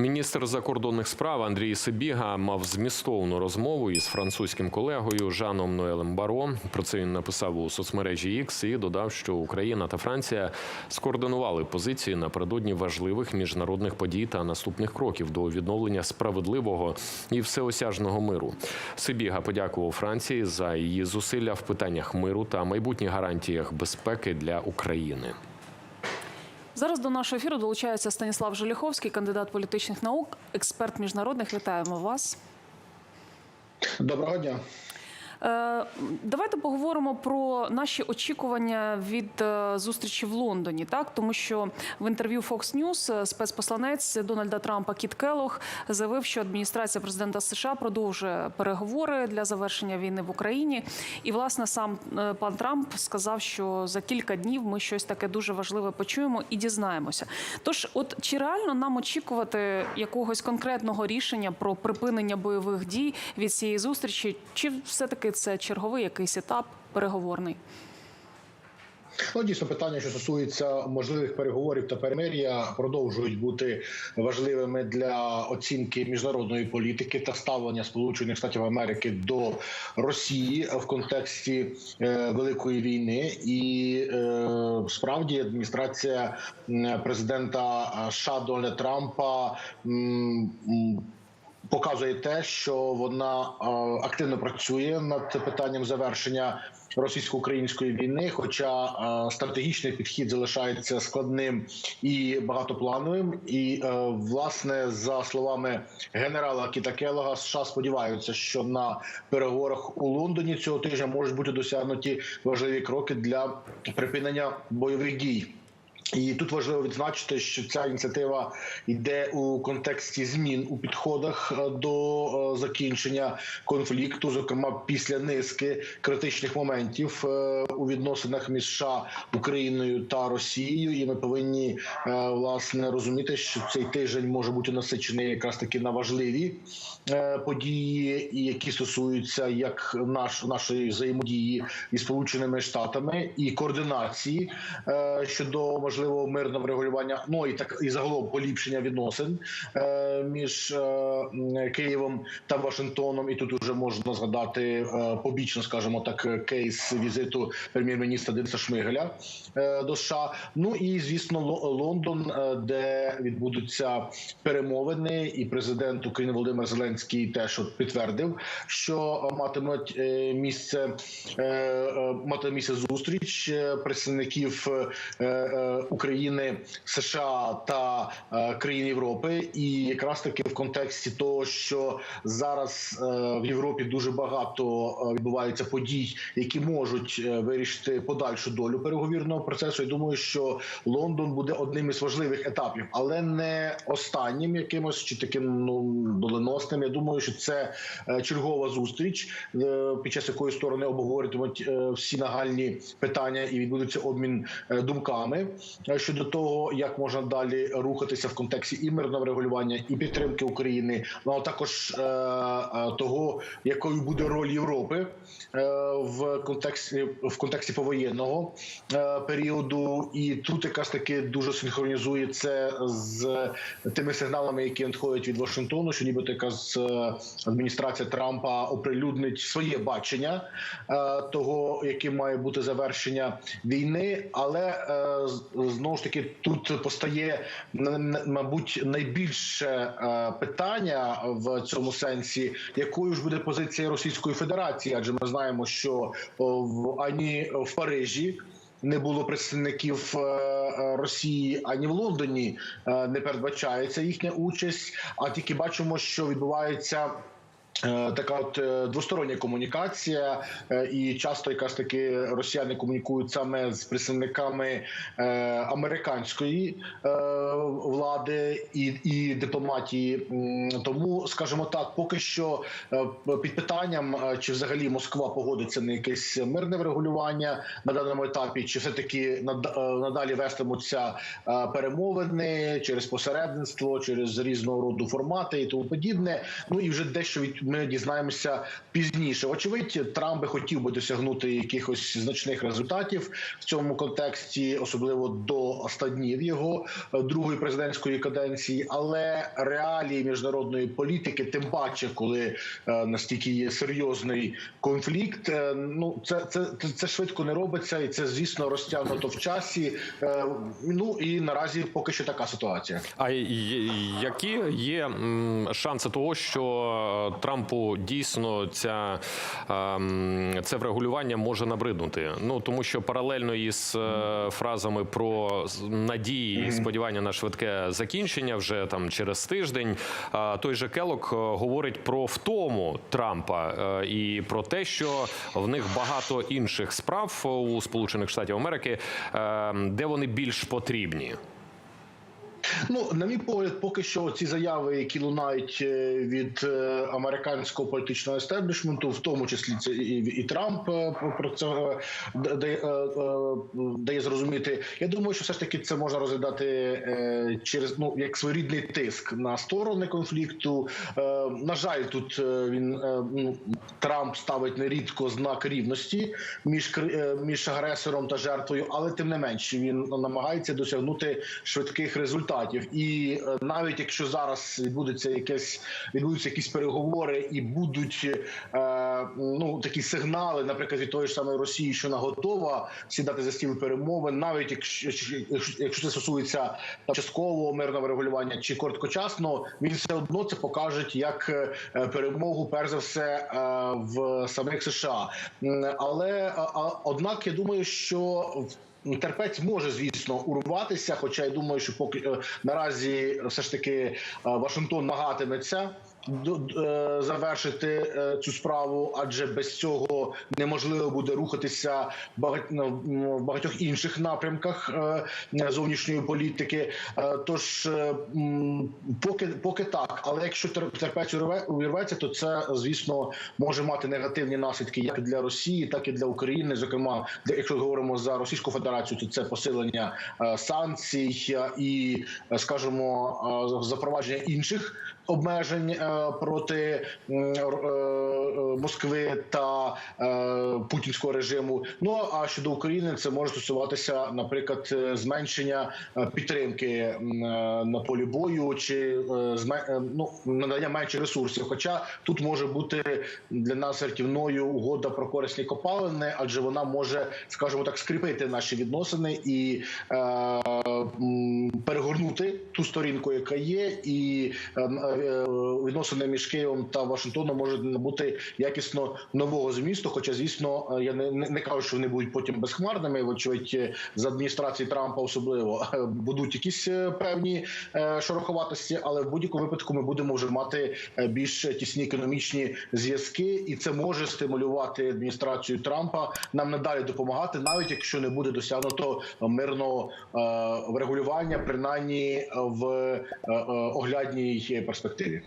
Міністр закордонних справ Андрій Сибіга мав змістовну розмову із французьким колегою Жаном Ноелем Баро. Про це він написав у соцмережі X і додав, що Україна та Франція скоординували позиції напередодні важливих міжнародних подій та наступних кроків до відновлення справедливого і всеосяжного миру. Сибіга подякував Франції за її зусилля в питаннях миру та майбутніх гарантіях безпеки для України. Зараз до нашого ефіру долучається Станіслав Желіховський, кандидат політичних наук, експерт міжнародних. Вітаємо вас. Доброго дня. Е, Давайте поговоримо про наші очікування від е, зустрічі в Лондоні, так тому що в інтерв'ю Fox News спецпосланець Дональда Трампа Кіт Келлог заявив, що адміністрація президента США продовжує переговори для завершення війни в Україні. І власне сам е, пан Трамп сказав, що за кілька днів ми щось таке дуже важливе почуємо і дізнаємося. Тож, от чи реально нам очікувати якогось конкретного рішення про припинення бойових дій від цієї зустрічі, чи все таки це черговий якийсь етап переговорний? Ну, дійсно, питання, що стосується можливих переговорів та перемир'я, продовжують бути важливими для оцінки міжнародної політики та ставлення Сполучених Штатів Америки до Росії в контексті е, великої війни. І е, справді адміністрація президента США Дональда Трампа. м, Показує те, що вона е, активно працює над питанням завершення російсько-української війни. Хоча е, стратегічний підхід залишається складним і багатоплановим. І е, власне, за словами генерала Кіта Келлога, США сподіваються, що на переговорах у Лондоні цього тижня можуть бути досягнуті важливі кроки для припинення бойових дій. І тут важливо відзначити, що ця ініціатива йде у контексті змін у підходах е, до е, закінчення конфлікту, зокрема після низки критичних моментів е, у відносинах між США, Україною та Росією. І ми повинні власне розуміти, що цей тиждень може бути насичений якраз таки на важливі події, які стосуються як наш нашої взаємодії із Сполученими Штатами і координації щодо можливого мирного врегулювання, ну і так і загалом поліпшення відносин е, між е, Києвом та Вашингтоном. І тут уже можна згадати е, побічно, скажімо так, кейс візиту прем'єр-міністра Дениса Шмигаля е, до США. Ну і звісно, Ло- Лондон, е, де відбудуться перемовини, і президент України Володимир Зеленський теж підтвердив, що матимуть е, місце е, е, матиме місце зустріч е, представників е, України, США та е, країн Європи, і якраз таки в контексті того, що зараз е, в Європі дуже багато е, відбувається подій, які можуть вирішити подальшу долю переговірного процесу. Я думаю, що Лондон буде одним із важливих етапів, але не останнім якимось чи таким ну доленосним. Я думаю, що це чергова зустріч, під час якої сторони обговорюватимуть всі нагальні питання і відбудеться обмін думками щодо того, як можна далі рухатися в контексті і мирного регулювання, і підтримки України, ну а також е, е, того, якою буде роль Європи е, в контексті в контексті повоєнного е, періоду, і тут якраз таки дуже синхронізує це з тими сигналами, які надходять від Вашингтону, що нібито якраз е, адміністрація Трампа оприлюднить своє бачення е, того, яким має бути завершення війни, але е, знову ж таки тут постає мабуть найбільше е, питання в цьому сенсі, якою ж буде позиція Російської Федерації, адже ми знаємо, що в ані в Парижі. Не було представників е, е, Росії ані в Лондоні не передбачається їхня участь. А тільки бачимо, що відбувається. Е, Така от е, двостороння комунікація, е, і часто якраз таки росіяни комунікують саме з представниками американської влади і, і дипломатії. Тому, скажімо так, поки що під питанням, чи взагалі Москва погодиться на якесь мирне врегулювання на даному етапі, чи все таки надалі вестимуться перемовини через посередництво, через різного роду формати і тому подібне. Ну і вже дещо від ми дізнаємося пізніше. Очевидь, Трамп би хотів би досягнути якихось значних результатів в цьому контексті, особливо до 100 днів його е, другої президентської каденції. Але реалії міжнародної політики, тим паче, коли е, настільки є серйозний конфлікт, е, ну це, це, це, швидко не робиться, і це звісно розтягнуто в часі. Ну і наразі поки що така ситуація. А які є шанси того, що Трампу дійсно ця ем, це врегулювання може набриднути? Ну тому що паралельно із е, фразами про надії і сподівання на швидке закінчення вже там через тиждень, а, той же Келок е, говорить про втому Трампа е, і про те, що в них багато інших справ у Сполучених Штатів Америки, е, де вони більш потрібні. Ну, на мій погляд, поки що ці заяви, які лунають е, від е, американського політичного естеблішменту, в тому числі це і, і Трамп е, про це дає, дає зрозуміти. Я думаю, що все ж таки це можна розглядати через ну як своєрідний тиск на сторони конфлікту. На жаль, тут він ну, Трамп ставить нерідко знак рівності між між агресором та жертвою, але тим не менш він намагається досягнути швидких результатів. І е, навіть якщо зараз відбудеться якесь відбудуться якісь переговори і будуть е, ну такі сигнали, наприклад, від тої ж самої Росії, що вона готова сідати за стіл перемовин, навіть якщо якщо- це стосується часткового мирного регулювання чи короткочасно, він все одно це покаже як е, перемогу, перш за все, е, в самих США. Але однак я думаю, що в- Терпець може, звісно, урватися, хоча я думаю, що поки е, наразі все ж таки е, Вашингтон е, завершити е, цю справу, адже без цього неможливо буде рухатися ну, в багатьох інших напрямках е, зовнішньої політики. Е, Тож е, поки поки так, але якщо тер- терпець увірветься, то це звісно може мати негативні наслідки як для Росії, так і для України. Зокрема, якщо говоримо за Російську Федерацію, то це посилення е, санкцій е, і, е, скажімо, е, запровадження інших обмежень е, проти е, е, Москви та путінського режиму. Ну а щодо України, це може стосуватися, наприклад, зменшення підтримки на полі бою чи ну, надання менше ресурсів. Хоча тут може бути для нас рятівною угода про корисні копалини, адже вона може, скажімо так, скріпити наші відносини і перегорнути ту сторінку, яка є, і е, е, відносини між Києвом та Вашингтоном можуть набути якісно нового змісту. Хоча, звісно, е, я не, не, не кажу, що вони будуть потім безхмарними. Вочевидь, е, з адміністрації Трампа особливо е, будуть якісь е, певні е, шороховатості, але в будь-якому випадку ми будемо вже мати е, більш тісні економічні зв'язки, і це може стимулювати адміністрацію Трампа нам надалі допомагати, навіть якщо не буде досягнуто мирного е, врегулювання, принаймні в е, е, оглядній перспективі. sorteio.